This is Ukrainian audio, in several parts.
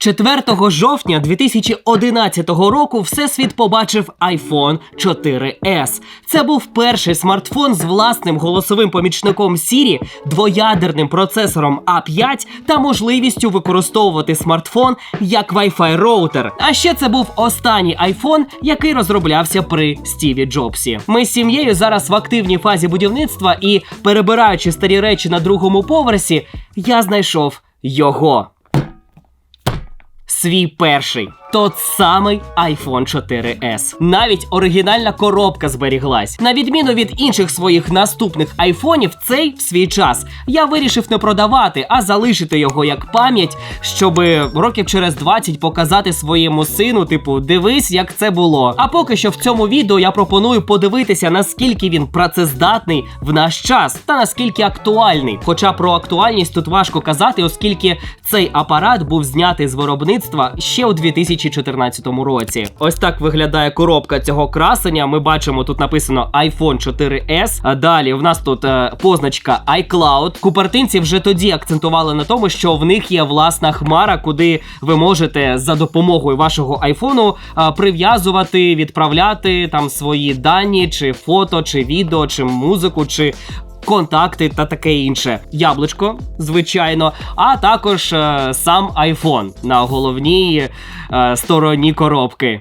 4 жовтня 2011 року всесвіт побачив iPhone 4S. Це був перший смартфон з власним голосовим помічником Siri, двоядерним процесором A5 та можливістю використовувати смартфон як Wi-Fi роутер. А ще це був останній iPhone, який розроблявся при Стіві Джобсі. Ми з сім'єю зараз в активній фазі будівництва і, перебираючи старі речі на другому поверсі, я знайшов його. Свій перший. Тот самий iPhone 4S. Навіть оригінальна коробка зберіглась. На відміну від інших своїх наступних айфонів, цей в свій час я вирішив не продавати, а залишити його як пам'ять, щоб років через 20 показати своєму сину, типу, дивись, як це було. А поки що в цьому відео я пропоную подивитися, наскільки він працездатний в наш час та наскільки актуальний. Хоча про актуальність тут важко казати, оскільки цей апарат був знятий з виробництва ще у 2014 році. Ось так виглядає коробка цього красення. Ми бачимо, тут написано iPhone 4S. А далі в нас тут е, позначка iCloud. Купертинці вже тоді акцентували на тому, що в них є власна хмара, куди ви можете за допомогою вашого айфону е, прив'язувати, відправляти там свої дані, чи фото, чи відео, чи музику, чи контакти та таке інше. Яблучко, звичайно, а також е, сам iPhone на головній е, стороні коробки.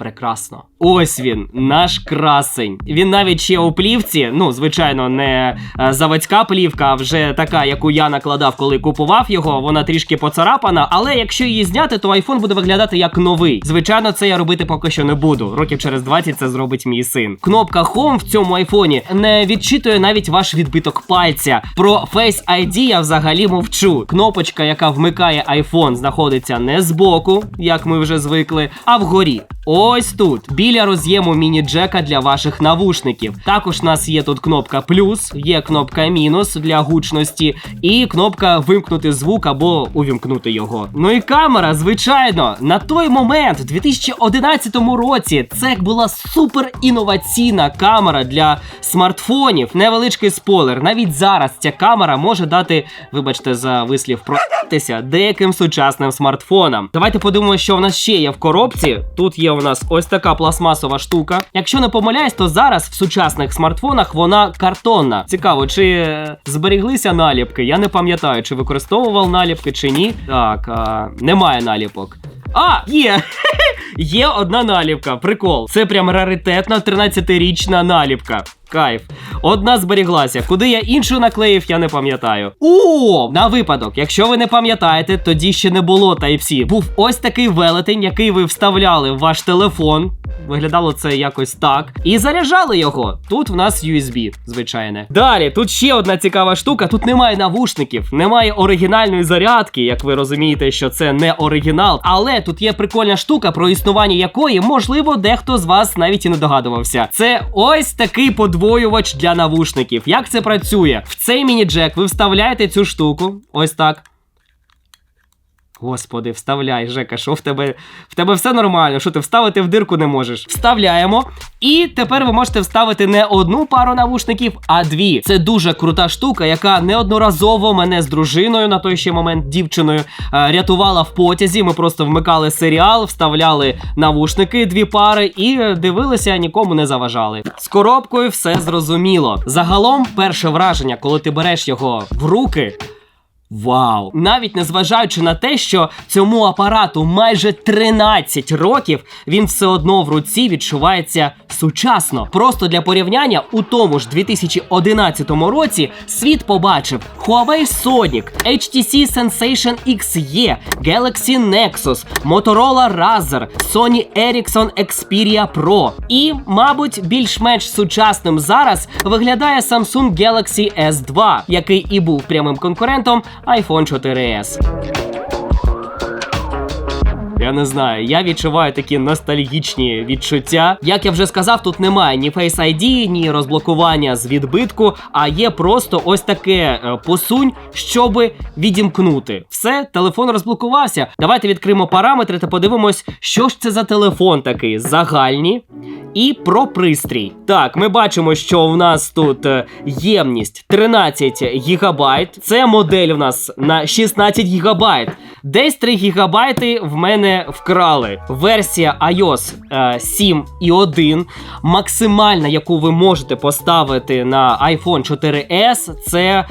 Прекрасно. Ось він, наш красень. Він навіть ще у плівці. Ну, звичайно, не е, заводська плівка, а вже така, яку я накладав, коли купував його. Вона трішки поцарапана. Але якщо її зняти, то айфон буде виглядати як новий. Звичайно, це я робити поки що не буду. Років через 20 це зробить мій син. Кнопка Home в цьому айфоні не відчитує навіть ваш відбиток пальця. Про Face ID я взагалі мовчу. Кнопочка, яка вмикає iPhone, знаходиться не збоку, як ми вже звикли, а вгорі. Ось тут, біля роз'єму міні-джека для ваших навушників. Також у нас є тут кнопка плюс, є кнопка мінус для гучності, і кнопка вимкнути звук або увімкнути його. Ну і камера, звичайно, на той момент, в 2011 році, це була супер інноваційна камера для смартфонів. Невеличкий спойлер. Навіть зараз ця камера може дати, вибачте, за вислів протися деяким сучасним смартфонам. Давайте подивимося, що в нас ще є в коробці. Тут є у нас ось така пластмасова штука. Якщо не помиляюсь, то зараз в сучасних смартфонах вона картонна. Цікаво, чи е, зберіглися наліпки? Я не пам'ятаю, чи використовував наліпки, чи ні. Так, а, немає наліпок. А, є! Є одна наліпка. Прикол. Це прям раритетна 13-річна наліпка. Кайф. Одна зберіглася. Куди я іншу наклеїв, я не пам'ятаю. О, на випадок, якщо ви не пам'ятаєте, тоді ще не було Type-C. Був ось такий велетень, який ви вставляли в ваш телефон. Виглядало це якось так. І заряджали його. Тут в нас USB, звичайне. Далі, тут ще одна цікава штука. Тут немає навушників, немає оригінальної зарядки, як ви розумієте, що це не оригінал. Але тут є прикольна штука, про існування якої, можливо, дехто з вас навіть і не догадувався. Це ось такий подвоювач для навушників. Як це працює? В цей міні-джек ви вставляєте цю штуку. Ось так. Господи, вставляй, Жека, що в тебе? В тебе все нормально, що ти вставити в дирку не можеш. Вставляємо. І тепер ви можете вставити не одну пару навушників, а дві. Це дуже крута штука, яка неодноразово мене з дружиною на той ще момент дівчиною е, рятувала в потязі. Ми просто вмикали серіал, вставляли навушники, дві пари, і дивилися, нікому не заважали. З коробкою все зрозуміло. Загалом, перше враження, коли ти береш його в руки. Вау! Навіть незважаючи на те, що цьому апарату майже 13 років, він все одно в руці відчувається сучасно. Просто для порівняння, у тому ж 2011 році світ побачив Huawei Sonic, HTC Sensation XE, Galaxy Nexus, Motorola Razr, Sony Ericsson Xperia Pro. І, мабуть, більш-менш сучасним зараз виглядає Samsung Galaxy S2, який і був прямим конкурентом iPhone 4S. Я не знаю, я відчуваю такі ностальгічні відчуття. Як я вже сказав, тут немає ні Face ID, ні розблокування з відбитку, а є просто ось таке е, посунь, щоби відімкнути. Все, телефон розблокувався. Давайте відкриємо параметри та подивимось, що ж це за телефон такий загальні. І про пристрій. Так, ми бачимо, що в нас тут е, ємність 13 гігабайт. Це модель в нас на 16 гігабайт. Десь 3 гігабайти в мене вкрали. Версія iOS е, 7.1, максимальна, яку ви можете поставити на iPhone 4S, це е,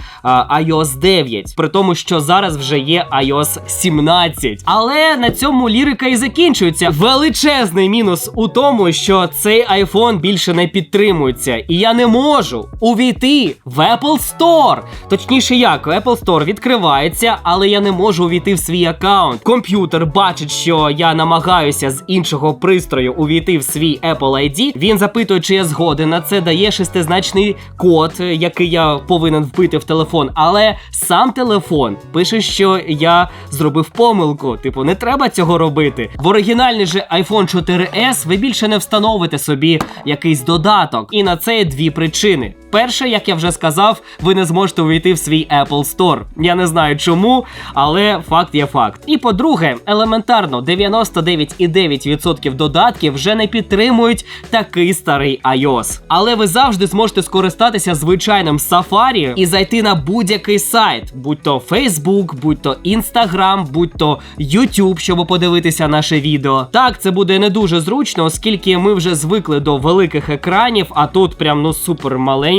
iOS 9. При тому, що зараз вже є iOS 17. Але на цьому лірика і закінчується. Величезний мінус у тому, що цей iPhone більше не підтримується, і я не можу увійти в Apple Store. Точніше, як Apple Store відкривається, але я не можу увійти в свій аккаунт. Комп'ютер бачить, що я намагаюся з іншого пристрою увійти в свій Apple ID. Він запитує, чи я згоден на це, дає шестизначний код, який я повинен вбити в телефон. Але сам телефон пише, що я зробив помилку. Типу, не треба цього робити. В оригінальний же iPhone 4S ви більше не встановите собі якийсь додаток. І на це є дві причини. Перше, як я вже сказав, ви не зможете увійти в свій Apple Store. Я не знаю чому, але факт є факт. І по-друге, елементарно 99,9% додатків вже не підтримують такий старий iOS. Але ви завжди зможете скористатися звичайним Safari і зайти на будь-який сайт, будь то Facebook, будь то Instagram, будь то YouTube, щоб подивитися наше відео. Так, це буде не дуже зручно, оскільки ми вже звикли до великих екранів, а тут прям ну супер маленький,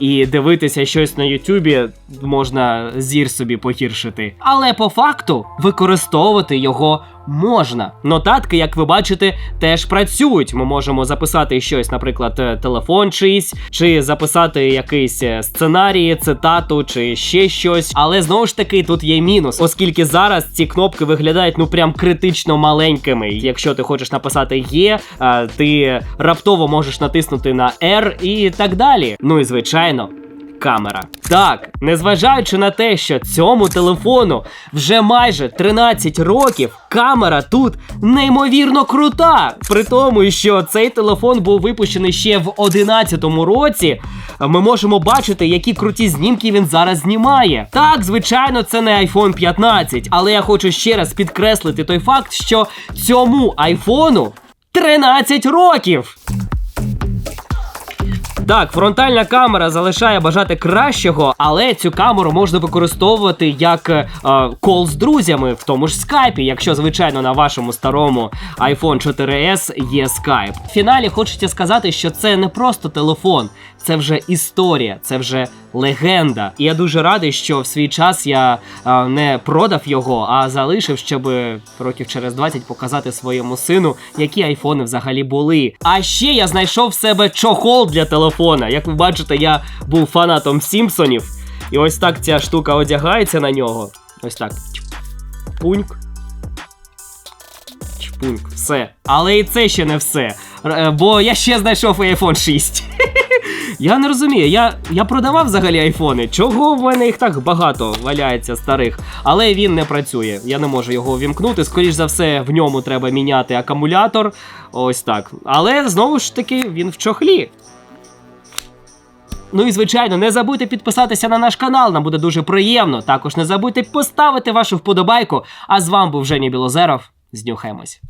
і дивитися щось на Ютубі можна зір собі погіршити. Але по факту використовувати його можна. Нотатки, як ви бачите, теж працюють. Ми можемо записати щось, наприклад, е, телефон чийсь, чи записати якийсь е, сценарій, цитату, чи ще щось. Але знову ж таки тут є мінус, оскільки зараз ці кнопки виглядають ну прям критично маленькими. Якщо ти хочеш написати є, е, ти раптово можеш натиснути на R і так далі. Ну і звичайно. Камера. Так, незважаючи на те, що цьому телефону вже майже 13 років, камера тут неймовірно крута. При тому, що цей телефон був випущений ще в 11 році, ми можемо бачити, які круті знімки він зараз знімає. Так, звичайно, це не iPhone 15, але я хочу ще раз підкреслити той факт, що цьому айфону 13 років. Так, фронтальна камера залишає бажати кращого, але цю камеру можна використовувати як е, кол з друзями в тому ж скайпі, якщо звичайно на вашому старому iPhone 4S є скайп. В фіналі хочеться сказати, що це не просто телефон, це вже історія, це вже легенда. І я дуже радий, що в свій час я е, не продав його, а залишив, щоб років через 20 показати своєму сину, які айфони взагалі були. А ще я знайшов в себе чохол для телефона. Як ви бачите, я був фанатом Сімпсонів. І ось так ця штука одягається на нього. Ось так. Пуньк. Чпуньк. Все. Але і це ще не все. Е, Бо я ще знайшов iPhone 6. Я не розумію, я, я продавав взагалі айфони. Чого в мене їх так багато валяється старих? Але він не працює. Я не можу його увімкнути. Скоріш за все, в ньому треба міняти акумулятор. Ось так. Але знову ж таки, він в чохлі. Ну і звичайно, не забудьте підписатися на наш канал, нам буде дуже приємно. Також не забудьте поставити вашу вподобайку. А з вами був Женя Білозеров. Знюхаємось.